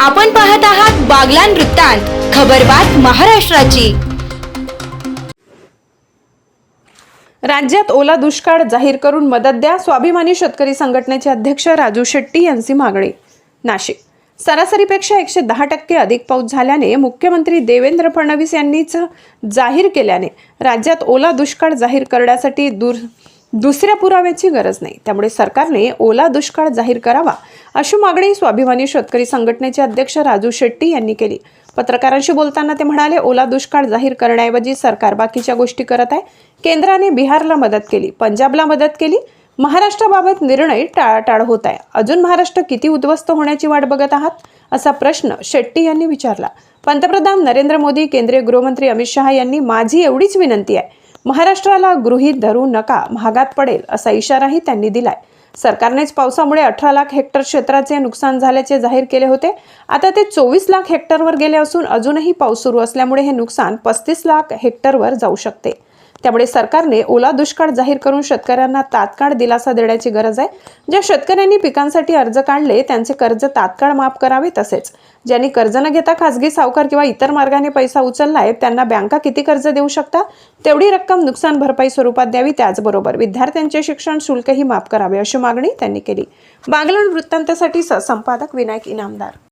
आपण पाहत आहात बागलान वृत्तांत खबरबात महाराष्ट्राची. राज्यात ओला दुष्काळ जाहीर करून मदत द्या स्वाभिमानी शेतकरी संघटनेचे अध्यक्ष राजू शेट्टी यांची मागणी. नाशिक. सरासरीपेक्षा एकशे दहा टक्के अधिक पाऊस झाल्याने मुख्यमंत्री देवेंद्र फडणवीस यांनीच जाहीर केल्याने राज्यात ओला दुष्काळ जाहीर करण्यासाठी दूर दुसऱ्या पुराव्याची गरज नाही. त्यामुळे सरकारने ओला दुष्काळ जाहीर करावा अशी मागणी स्वाभिमानी शेतकरी संघटनेचे अध्यक्ष राजू शेट्टी यांनी केली. पत्रकारांशी बोलताना ते म्हणाले ओला दुष्काळ जाहीर करण्याऐवजी सरकार बाकीच्या गोष्टी करत आहे. केंद्राने बिहारला मदत केली पंजाबला मदत केली. महाराष्ट्राबाबत निर्णय टाळाटाळ होत आहे. अजून महाराष्ट्र किती उद्ध्वस्त होण्याची वाट बघत आहात? असा प्रश्न शेट्टी यांनी विचारला. पंतप्रधान नरेंद्र मोदी केंद्रीय गृहमंत्री अमित शहा यांनी माझी एवढीच विनंती आहे. महाराष्ट्राला गृहीत धरू नका महागात पडेल असा इशाराही त्यांनी दिलाय. सरकारनेच पावसामुळे अठरा लाख हेक्टर क्षेत्राचे नुकसान झाल्याचे जाहीर केले होते. आता ते चोवीस लाख हेक्टरवर गेले असून अजूनही पाऊस सुरू असल्यामुळे हे नुकसान पस्तीस लाख हेक्टरवर जाऊ शकते. त्यामुळे सरकारने ओला दुष्काळ जाहीर करून शेतकऱ्यांना तात्काळ दिलासा देण्याची गरज आहे. ज्या शेतकऱ्यांनी पिकांसाठी अर्ज काढले त्यांचे कर्ज तात्काळ माफ करावे तसेच ज्यांनी कर्ज न घेता खासगी सावकार किंवा इतर मार्गाने पैसा उचललाय त्यांना बँका किती कर्ज देऊ शकतात? तेवढी रक्कम नुकसान भरपाई स्वरूपात द्यावी त्याचबरोबर विद्यार्थ्यांचे शिक्षण शुल्कही माफ करावे अशी मागणी त्यांनी केली. बांगलाण वृत्तांतासाठी संपादक विनायक इनामदार.